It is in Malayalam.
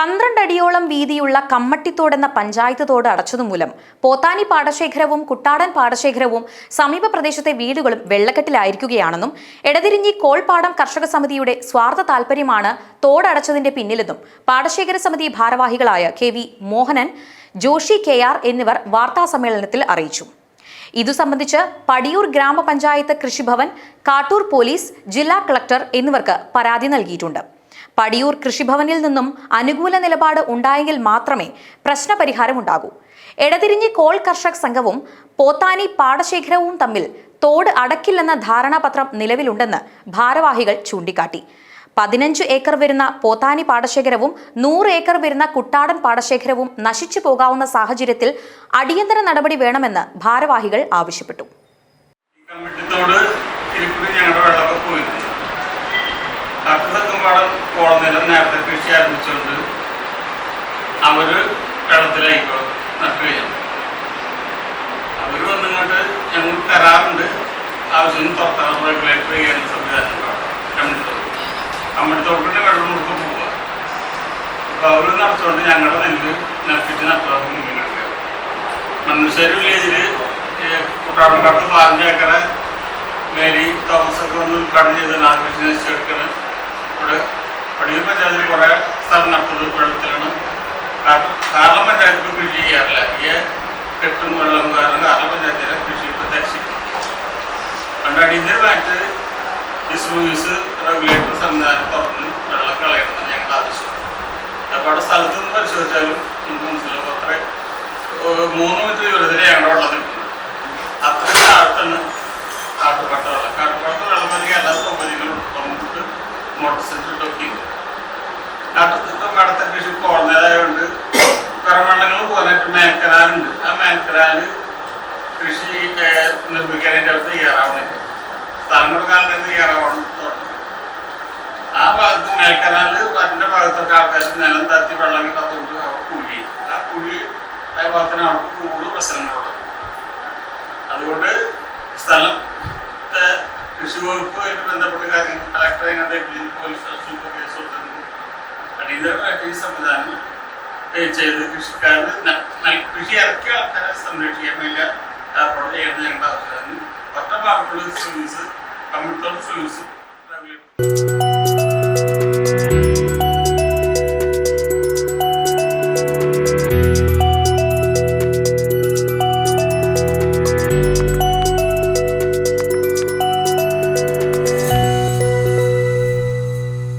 പന്ത്രണ്ടടിയോളം വീതിയുള്ള കമ്മട്ടിത്തോടെന്ന പഞ്ചായത്ത് തോട് അടച്ചതുമൂലം പോത്താനി പാടശേഖരവും കുട്ടാടൻ പാടശേഖരവും സമീപ പ്രദേശത്തെ വീടുകളും വെള്ളക്കെട്ടിലായിരിക്കുകയാണെന്നും എടതിരിഞ്ഞി കോൾപാടം കർഷക സമിതിയുടെ സ്വാർത്ഥ താൽപര്യമാണ് തോടടച്ചതിന്റെ പിന്നിലെന്നും പാടശേഖര സമിതി ഭാരവാഹികളായ K V Mohanan Joshi K R എന്നിവർ വാർത്താസമ്മേളനത്തിൽ അറിയിച്ചു. ഇതു സംബന്ധിച്ച് പടിയൂർ ഗ്രാമപഞ്ചായത്ത് കൃഷിഭവൻ കാട്ടൂർ പോലീസ് ജില്ലാ കളക്ടർ എന്നിവർക്ക് പരാതി നൽകിയിട്ടുണ്ട്. പടിയൂർ കൃഷിഭവനിൽ നിന്നും അനുകൂല നിലപാട് ഉണ്ടായെങ്കിൽ മാത്രമേ പ്രശ്നപരിഹാരമുണ്ടാകൂ. എടതിരിഞ്ഞി കോൾ കർഷക സംഘവും പോത്താനി പാടശേഖരവും തമ്മിൽ തോട് അടക്കില്ലെന്ന ധാരണാപത്രം നിലവിലുണ്ടെന്ന് ഭാരവാഹികൾ ചൂണ്ടിക്കാട്ടി. പതിനഞ്ച് ഏക്കർ വരുന്ന പോത്താനി പാടശേഖരവും നൂറ് ഏക്കർ വരുന്ന കുട്ടാടൻ പാടശേഖരവും നശിച്ചു പോകാവുന്ന സാഹചര്യത്തിൽ അടിയന്തര നടപടി വേണമെന്ന് ഭാരവാഹികൾ ആവശ്യപ്പെട്ടു. കോളനിലം നേരത്തെ കൃഷി ആരംഭിച്ചുകൊണ്ട് അവർ വെള്ളത്തിലായിക്കോ നട്ടു കഴിഞ്ഞു. അവർ വന്നിങ്ങോട്ട് ഞങ്ങൾക്ക് കരാറുണ്ട്. ആവശ്യം തുറക്കണം റെഗുലേറ്റർ ചെയ്യുന്ന സംവിധാനം കമ്മിറ്റിത്തോട് കമ്മിറ്റിത്തോട്ടിന്റെ വെള്ളം കൊടുത്ത് പോവുക അപ്പൊ അവർ നടത്തുകൊണ്ട് ഞങ്ങളുടെ നെല്ല് നട്ടിട്ട് നട്ടുവാൻ മുന്നിലുണ്ട് മണ്ണുശ്ശേരി വില്ലേജിൽ കുട്ടാടൻകാട്ട് പതിനഞ്ച് ഏക്കറെ മേരി തോമസ് ഒക്കെ ഒന്ന് ഉദ്ഘാടനം ചെയ്ത് ആകർഷിച്ച് നശിച്ചെടുക്കണ് ഇവിടെ പടിയൂർ പഞ്ചായത്തിൽ കുറേ സ്ഥലം നടത്തുന്നത് വെള്ളത്തിലാണ് കാരണം പഞ്ചായത്തിൽ കൃഷി ചെയ്യാറില്ല. ഈ കെട്ടും വെള്ളം കാരണം കാരണം പഞ്ചായത്തിലെ കൃഷി ദർശിക്കും പണ്ട് അടിയന്തരമായിട്ട് സ്ലൂയിസ് റെഗുലേറ്റർ സംവിധാനം തുറന്ന് വെള്ളം കളയണമെന്ന് ഞങ്ങൾ ആവശ്യം അപ്പോൾ അവിടെ സ്ഥലത്ത് നിന്ന് പരിശോധിച്ചാലും എനിക്ക് മനസ്സിലാവും അത്ര മൂന്ന് മീറ്റർ ദൂരത്തിൽ ഞങ്ങളുടെ വെള്ളം കിട്ടുന്നത് അത്രയും താഴത്താണ് കാട്ടുപാട്ട വെള്ളം. കാട്ടുപാട്ട വെള്ളം നൽകി എല്ലാ സൗകര്യങ്ങളും നമുക്ക് മോട്ടോർ സെറ്റ് ഇട്ടൊക്കെ കടത്ത കൃഷി കോർന്നതായതുകൊണ്ട് കറവെള്ളങ്ങൾ പോകാനായിട്ട് മേൽക്കനാലുണ്ട് ആ മേൽക്കനാല് കൃഷി നിർമ്മിക്കാനായിട്ട് അവർ തയ്യാറാവുന്നില്ല സ്ഥലം കൊടുക്കാനായിട്ട് തയ്യാറാവണം ആ ഭാഗത്ത് മേൽക്കനാല് അതിന്റെ ഭാഗത്തൊക്കെ ആൾക്കാർ നിലം തത്തി വെള്ളം കിട്ടാത്തതുകൊണ്ട് അവർ കുഴി. ആ കുഴി ആ ഭാഗത്തിന് അവർക്ക് കൂടുതൽ പ്രശ്നങ്ങളുണ്ട് അതുകൊണ്ട് സ്ഥലം കൃഷി വകുപ്പുമായിട്ട് ബന്ധപ്പെട്ട കാര്യങ്ങൾ കളക്ടറെ കണ്ടിട്ട് പോലീസ് സ്റ്റേഷനിൽ കേസ് കൊടുത്തിട്ടുണ്ട്. അടിയന്തരമായിട്ട് ഈ സംവിധാനം ചെയ്ത് കൃഷിക്കാരന് കൃഷി ഇറക്കിയ ആൾക്കാരെ സംരക്ഷിക്കാൻ വേണ്ടി ഞങ്ങളുടെ ആൾക്കാരാണ് ഒറ്റ ഭാഗത്തുള്ള സർവീസ് കമ്പ്യൂട്ടർ റെഗുലേറ്റ്